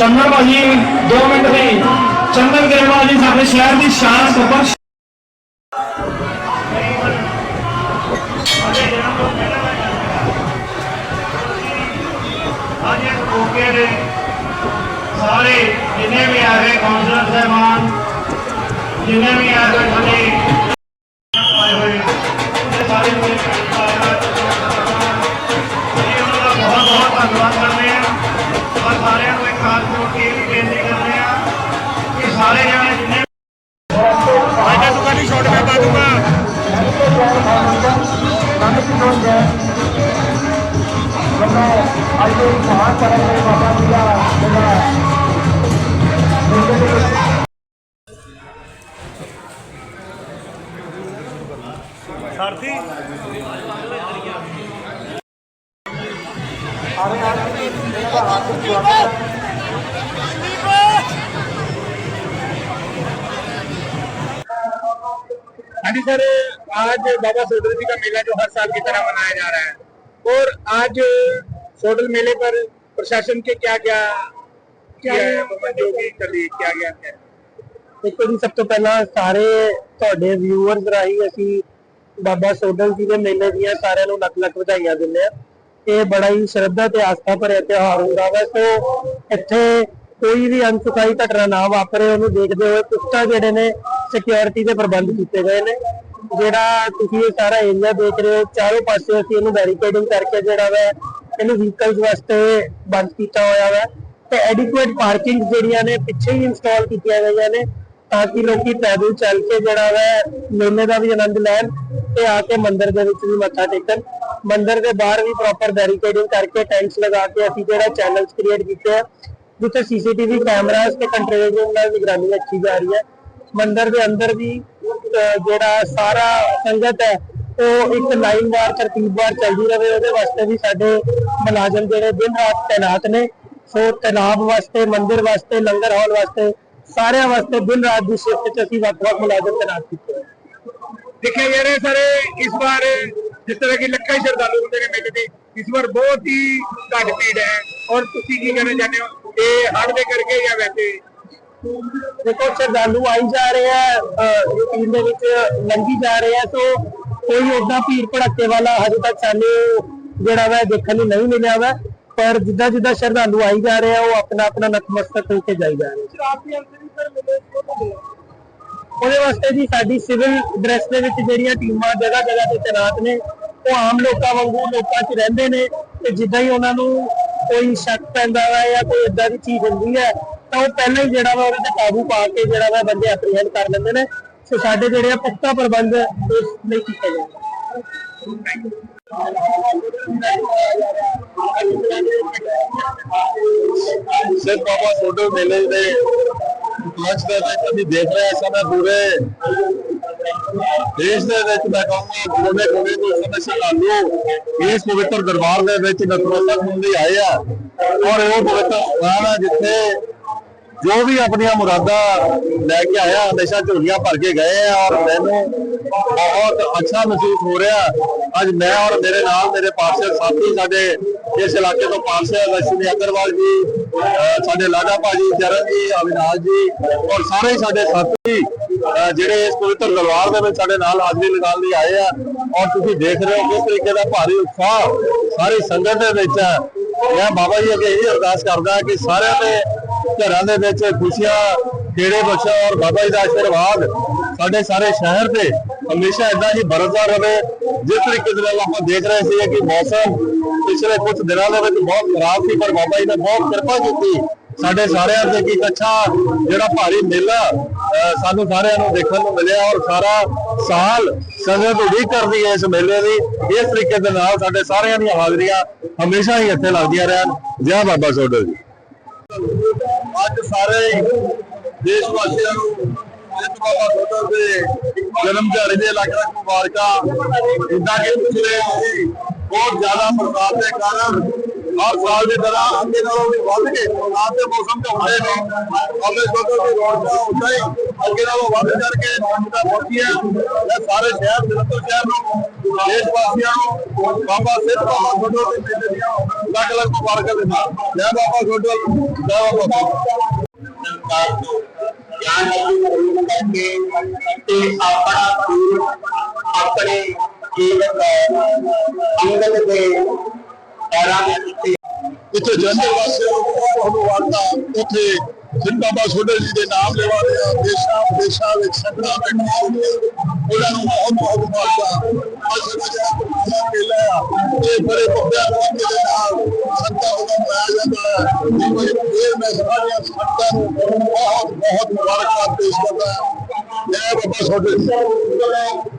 ਚੰਦਨ ਭਾਜੀ 2 ਮਿੰਟ ਦੀ ਚੰਦਨ ਗਰੇਵਾਲ ਜੀ ਸਾਡੇ ਸ਼ਹਿਰ ਦੀ ਸ਼ਾਨ ਸੁਪਰ ਅੱਜ ਇਸ ਦੇ ਸਾਰੇ ਜਿੰਨੇ ਵੀ ਆ ਗਏ ਕਾਉਂਸਲਰ ਸਹਿਬਾਨ, ਜਿੰਨੇ ਵੀ ਆ ਗਏ ਸਾਡੇ ਆਏ ਹੋਏ ਸਾਰੇ ਕਿ ਸਾਰੇ ਜਣੇ ਜਿੰਨੇ ਆਇਆ ਤੂੰ ਕਾਹਦੀ ਸ਼ਾਟ ਮੈਂ ਪਾ ਦੂੰਗਾ ਸਰਦੀ हाँ जी सर आज बाबा सोडल जी का मेला जो हर साल की तरह मनाया जा रहा है और आज सोडल मेले पर प्रशासन के क्या क्या क्या जो भी करी क्या क्या है ਦੇਖੋ ਜੀ ਸਭ ਤੋਂ ਪਹਿਲਾਂ ਸਾਰੇ ਤੁਹਾਡੇ ਵਿਊਅਰਸ ਰਾਹੀਂ ਅਸੀਂ ਬਾਬਾ ਸੋਡਲ ਜੀ ਦੇ ਮੇਲੇ ਦੀਆਂ ਸਾਰਿਆਂ ਨੂੰ ਲੱਖ ਲੱਖ ਵਧਾਈਆਂ ਦਿੰਦੇ ਆ ਇਹ ਬੜਾ ਹੀ ਸ਼ਰਧਾ ਤੇ ਆਸਥਾ ਭਰਿਆ ਤਿਉਹਾਰ ਹੁੰਦਾ ਵਾ ਸੋ ਇੱਥੇ ਕੋਈ ਵੀ ਅਨਸੁਖਾਈ ਘਟਨਾ ਨਾ ਵਾਪਰੇ, ਉਹਨੂੰ ਦੇਖਦੇ ਹੋਏ ਪੁਖਤਾ ਜਿਹੜੇ ਨੇ ਸਿਕਿਉਰਿਟੀ ਦੇ ਪ੍ਰਬੰਧ ਕੀਤੇ ਗਏ ਨੇ। ਜਿਹੜਾ ਤੁਸੀਂ ਇਹ ਸਾਰਾ ਏਰੀਆ ਦੇਖ ਰਹੇ ਹੋ, ਚਾਰੋਂ ਪਾਸੇ ਅਸੀਂ ਇਹਨੂੰ ਬੈਰੀਕੇਡਿੰਗ ਕਰਕੇ ਜਿਹੜਾ ਵਾ, ਇਹਨੂੰ ਵਹੀਕਲਸ ਵਾਸਤੇ ਬੰਦ ਕੀਤਾ ਹੋਇਆ ਵਾ। ਤੇ ਐਡਿਕੁਏਟ ਪਾਰਕਿੰਗ ਜਿਹੜੀਆਂ ਨੇ, ਪਿੱਛੇ ਹੀ ਇੰਸਟਾਲ ਕੀਤੀਆਂ ਗਈਆਂ ਨੇ, ਤਾਂ ਕਿ ਲੋਕੀ ਪੈਦਲ ਚੱਲ ਕੇ ਜਿਹੜਾ ਵਾ, ਮੇਲੇ ਦਾ ਵੀ ਆਨੰਦ ਲੈਣ ਤੇ ਆ ਕੇ ਮੰਦਿਰ ਦੇ ਵਿੱਚ ਵੀ ਮੱਥਾ ਟੇਕਣ। ਮੰਦਿਰ ਦੇ ਬਾਹਰ ਵੀ ਪ੍ਰੋਪਰ ਬੈਰੀਕੇਡਿੰਗ ਕਰਕੇ ਟੈਂਟਸ ਲਗਾ ਕੇ ਅਸੀਂ ਜਿਹੜਾ ਚੈਨਲਸ ਕ੍ਰੀਏਟ ਕੀਤੇ ਆ ਜਿੱਥੇ ਸੀਸੀਟੀਵੀ ਕੈਮਰਾਸ ਤੇ ਕੰਟਰੋਲ ਰੂਮ ਨਾਲ ਨਿਗਰਾਨੀ ਰੱਖੀ ਜਾ ਰਹੀ ਹੈ। ਮੰਦਿਰ ਦੇ ਅੰਦਰ ਵੀ ਜਿਹੜਾ ਸਾਰਾ ਸੰਗਤ ਹੈ, ਉਹ ਇੱਕ ਲਾਈਨਵਾਰ ਤਰਤੀਬਵਾਰ ਚੱਲਦੀ ਰਹੇ। ਉਹਦੇ ਵਾਸਤੇ ਵੀ ਸਾਡੇ ਮੁਲਾਜ਼ਮ ਜਿਹੜੇ ਦਿਨ ਰਾਤ ਤੈਨਾਤ ਨੇ। ਸੋ ਤੈਨਾਬ ਵਾਸਤੇ, ਮੰਦਿਰ ਵਾਸਤੇ, ਲੰਗਰ ਹਾਲ ਵਾਸਤੇ, ਸਾਰਿਆਂ ਵਾਸਤੇ ਦਿਨ ਰਾਤ ਦੀ ਸ਼ਿਫਟ ਚ ਅਸੀਂ ਵੱਖ-ਵੱਖ ਮੁਲਾਜ਼ਮ ਤੈਨਾਤ ਕੀਤੇ ਹੋਏ। ਦੇਖਿਆ ਜਾ ਰਿਹਾ ਸਾਰੇ, ਇਸ ਵਾਰ ਜਿਸ ਤਰ੍ਹਾਂ ਕਿ ਲੱਖਾਂ ਸ਼ਰਧਾਲੂ ਹੁੰਦੇ ਨੇ ਮੇਲੇ ਤੇ, ਇਸ ਵਾਰ ਬਹੁਤ ਹੀ ਘੱਟ ਭੀੜ ਹੈ। ਔਰ ਤੁਸੀਂ ਕੀ ਕਹਿਣਾ ਚਾਹੁੰਦੇ ਹੋ? ਤੇ ਹੜ ਦੇ ਕਰਕੇ ਜਾਂ ਵੈਸੇ? ਦੇਖੋ, ਸ਼ਰਧਾਲੂ ਆਈ ਜਾ ਰਹੇ ਆ ਰੂਟੀਨ ਦੇ ਵਿੱਚ ਲੰਘੀ ਜਾ ਰਹੇ ਆ, ਸੋ ਕੋਈ ਉਦਾਂ ਭੀੜ ਭੜੱਕੇ ਵਾਲਾ ਹਜੇ ਤੱਕ ਸਾਨੂੰ ਜਿਹੜਾ ਵਾ ਦੇਖਣ ਨੂੰ ਨਹੀਂ ਮਿਲਿਆ ਵਾ। ਪਰ ਜਿੱਦਾਂ ਜਿੱਦਾਂ ਸ਼ਰਧਾਲੂ ਆਈ ਜਾ ਰਹੇ ਉਹ ਆਪਣਾ ਆਪਣਾ ਨਤਮਸਤਕ ਹੋ ਕੇ ਜਾਈ ਜਾ ਰਹੇ ਉਹਦੇ ਵਾਸਤੇ ਜੀ ਸਾਡੀ ਸਿਵਲ ਡਰੈਸ ਦੇ ਵਿੱਚ ਜਿਹੜੀਆਂ ਟੀਮਾਂ ਜਗ੍ਹਾ ਜਗ੍ਹਾ ਤੇ ਤੈਨਾਤ ਨੇ, ਉਹ ਆਮ ਲੋਕਾਂ ਵਾਂਗੂ ਲੋਕਾਂ 'ਚ ਰਹਿੰਦੇ ਨੇ ਤੇ ਜਿੱਦਾਂ ਹੀ ਉਹਨਾਂ ਨੂੰ ਕੋਈ ਸ਼ੱਕ ਪੈਂਦਾ ਵਾ ਜਾਂ ਕੋਈ ਇਦਾਂ ਦੀ ਚੀਜ਼ ਹੁੰਦੀ ਹੈ ਤਾਂ ਉਹ ਪਹਿਲਾਂ ਹੀ ਜਿਹੜਾ ਵਾ ਉਹਦੇ ਤੇ ਕਾਬੂ ਪਾ ਕੇ ਜਿਹੜਾ ਵਾ ਬੰਦੇ ਐਪਰੀਹੈਂਡ ਕਰ ਲੈਂਦੇ ਨੇ। ਸੋ ਸਾਡੇ ਜਿਹੜੇ ਆ ਪੁਖਤਾ ਪ੍ਰਬੰਧ ਇਸ ਲਈ ਕੀਤੇ ਗਏ ਨੇ। ਬਾਬਾ ਸੋਡਲ ਮੇਲੇ ਦੇ ਮੰਚ ਦੇ ਅਸੀਂ ਦੇਖ ਰਹੇ ਹਾਂ ਪੂਰੇ ਦੇਸ਼ ਦੇ ਵਿੱਚ ਮੈਂ ਕਹੂੰਗਾ ਕੋਨੇ ਗੁਰੂ ਤੋਂ ਸਮੇਂ ਲਾਲੂ ਇਸ ਪਵਿੱਤਰ ਦਰਬਾਰ ਦੇ ਵਿੱਚ ਨਤਮਸਤਕ ਹੁੰਦੇ ਆਏ ਆ, ਔਰ ਉਹ ਪਵਿੱਤਰ ਸਥਾਨ ਆ ਜਿੱਥੇ ਜੋ ਵੀ ਆਪਣੀਆਂ ਮੁਰਾਦਾਂ ਲੈ ਕੇ ਆਇਆ, ਹਮੇਸ਼ਾ ਝੋਲੀਆਂ ਭਰ ਕੇ ਗਏ ਆ ਔਰ ਮੈਨੂੰ ਬਹੁਤ ਅੱਛਾ ਮਹਿਸੂਸ ਹੋ ਰਿਹਾ। ਅੱਜ ਮੈਂ ਔਰ ਮੇਰੇ ਨਾਲ ਮੇਰੇ ਪਾਰਸ਼ਦ ਸਾਥੀ ਸਾਡੇ ਇਸ ਇਲਾਕੇ ਤੋਂ ਪਾਰਸ਼ਦ ਅਸ਼ਵਨੀ ਅਗਰਵਾਲ ਜੀ ਸਾਡੇ ਲਾਡਾ ਭਾਜੀ ਚਰਨ ਜੀ, ਅਵਿਨਾਸ਼ ਜੀ ਔਰ ਸਾਰੇ ਹੀ ਸਾਡੇ ਸਾਥੀ ਜਿਹੜੇ ਇਸ ਪਵਿੱਤਰ ਦਰਬਾਰ ਦੇ ਵਿੱਚ ਸਾਡੇ ਨਾਲ ਹਾਜ਼ਰੀ ਲਗਾਉਣ ਲਈ ਆਏ ਆ ਔਰ ਤੁਸੀਂ ਦੇਖ ਰਹੇ ਹੋ ਕਿਸ ਤਰੀਕੇ ਦਾ ਭਾਰੀ ਉਤਸ਼ਾਹ ਸਾਰੀ ਸੰਗਤ ਦੇ ਵਿੱਚ ਹੈ ਮੈਂ ਬਾਬਾ ਜੀ ਅੱਗੇ ਇਹ ਅਰਦਾਸ ਕਰਦਾ ਕਿ ਸਾਰਿਆਂ ਦੇ ਘਰਾਂ ਦੇ ਵਿੱਚ ਖੁਸ਼ੀਆਂ, ਖੇੜੇ ਬਖਸ਼ਾ ਔਰ ਬਾਬਾ ਜੀ ਦਾ ਆਸ਼ੀਰਵਾਦ ਸਾਡੇ ਸਾਰੇ ਸ਼ਹਿਰ ਤੇ ਹਮੇਸ਼ਾ ਇਦਾਂ ਹੀ ਬਰਸਦਾ ਰਹੇ। ਜਿਸ ਤਰੀਕੇ ਦੇ ਨਾਲ ਆਪਾਂ ਦੇਖ ਰਹੇ ਸੀ ਕਿ ਮੌਸਮ ਪਿਛਲੇ ਕੁਝ ਦਿਨਾਂ ਦੇ ਵਿੱਚ ਬਹੁਤ ਖਰਾਬ ਸੀ, ਪਰ ਬਾਬਾ ਜੀ ਨੇ ਬਹੁਤ ਕਿਰਪਾ ਕੀਤੀ ਸਾਡੇ ਸਾਰਿਆਂ ਤੇ ਕੀ ਅੱਛਾ ਜਿਹੜਾ ਭਾਰੀ ਮੇਲਾ, ਅਹ, ਸਾਨੂੰ ਸਾਰਿਆਂ ਨੂੰ ਦੇਖਣ ਨੂੰ ਮਿਲਿਆ ਔਰ ਸਾਰਾ ਸਾਲ ਸੰਗਤ ਉਡੀਕ ਕਰਦੀ ਹੈ ਇਸ ਮੇਲੇ ਦੀ। ਇਸ ਤਰੀਕੇ ਦੇ ਨਾਲ ਸਾਡੇ ਸਾਰਿਆਂ ਦੀਆਂ ਹਾਜ਼ਰੀਆਂ ਹਮੇਸ਼ਾ ਹੀ ਇੱਥੇ ਲੱਗਦੀਆਂ ਰਹਿਣ। ਜੈ ਬਾਬਾ ਸੋਡਲ ਜੀ। ਅੱਜ ਸਾਰੇ ਦੇਸ਼ ਵਾਸੀਆਂ ਨੂੰ ਜਿੱਤ ਬਾਬਾ ਸੋਡਲ ਦੇ ਜਨਮ ਦਿਹਾੜੇ ਦੇ ਲੱਖ ਲੱਖ ਮੁਬਾਰਕਾਂ ਜਿੱਦਾਂ ਕਿ ਪਿਛਲੇ ਸੀ ਬਹੁਤ ਜ਼ਿਆਦਾ ਬਰਸਾਤ ਦੇ ਕਾਰਨ ਹਰ ਸਾਲ ਦੀ ਤਰ੍ਹਾਂ ਅੱਗੇ ਨਾਲੋਂ ਵੀ ਵੱਧ ਕੇ ਰਾਤ ਦੇ ਮੌਸਮ 'ਚ ਹੁੰਦੇ ਨੇ ਆਪਣੇ ਸੋਚੋ ਕਿ ਰੌਣਕਾਂ ਉਦਾਂ ਹੀ ਅੱਗੇ ਨਾਲੋਂ ਵੱਧ ਕਰਕੇ ਰੌਣਕਾਂ ਪਹੁੰਚੀਆਂ ਮੈਂ ਸਾਰੇ ਸ਼ਹਿਰ ਜਲੰਧਰ ਸ਼ਹਿਰ ਨੂੰ ਦੇਸ਼ ਵਾਸੀਆਂ ਨੂੰ ਬਾਬਾ ਸਿੱਧ ਬਾਬਾ ਛੋਟੋ ਦੇ ਮੇਲੇ ਦੀਆਂ ਲੱਖ ਲੱਖ ਮੁਬਾਰਕਾਂ ਦਿੰਦਾ ਜੈ ਬਾਬਾ ਛੋਟੋ ਜੈ ਬਾਬਾ ਛੋਟੋ ਸਰਕਾਰ ਤੋਂ ਗਿਆਨ ਅਰਜਨ ਕਰਕੇ ਤੇ ਆਪਣਾ ਗੁਰੂ ਆਪਣੇ ਜੀਵਨ ਦਾ ਅੰਗਦ ਦੇ ਪੈਰਾਂ ਇੱਥੇ ਜਨਰਲ ਵਾਸੀਆਂ ਨੂੰ ਬਹੁਤ ਬਹੁਤ ਉੱਥੇ ਸਿੱਧ ਬਾਬਾ ਜੀ ਦੇ ਨਾਮ ਲੈਵਾ ਰਿਹਾ ਦੇਸ਼ਾਂ, ਵਿਦੇਸ਼ਾਂ ਵਿੱਚ ਸੰਗਤਾਂ ਬੈਠੀਆਂ ਉਹਨਾਂ ਨੂੰ ਬਹੁਤ ਬਹੁਤ ਮੁਬਾਰਕਾਂ ਅੱਜ ਜਿਹੜਾ ਮੇਲਾ ਆ ਇਹ ਬੜੇ ਪੱਕਿਆਂ ਨੂੰ ਦੇ ਨਾਲ ਸੰਗਤਾਂ ਵੱਲੋਂ ਮਨਾਇਆ ਜਾਂਦਾ ਹੈ ਇਹ ਕੋਈ ਇਹ ਮੈਂ ਸਾਰੀਆਂ ਸੰਗਤਾਂ ਨੂੰ ਬਹੁਤ ਬਹੁਤ ਮੁਬਾਰਕਾਂ ਪੇਸ਼ ਕਰਦਾ ਹਾਂ। ਜੈ ਬਾਬਾ ਸੋਢੇ। ਜੀ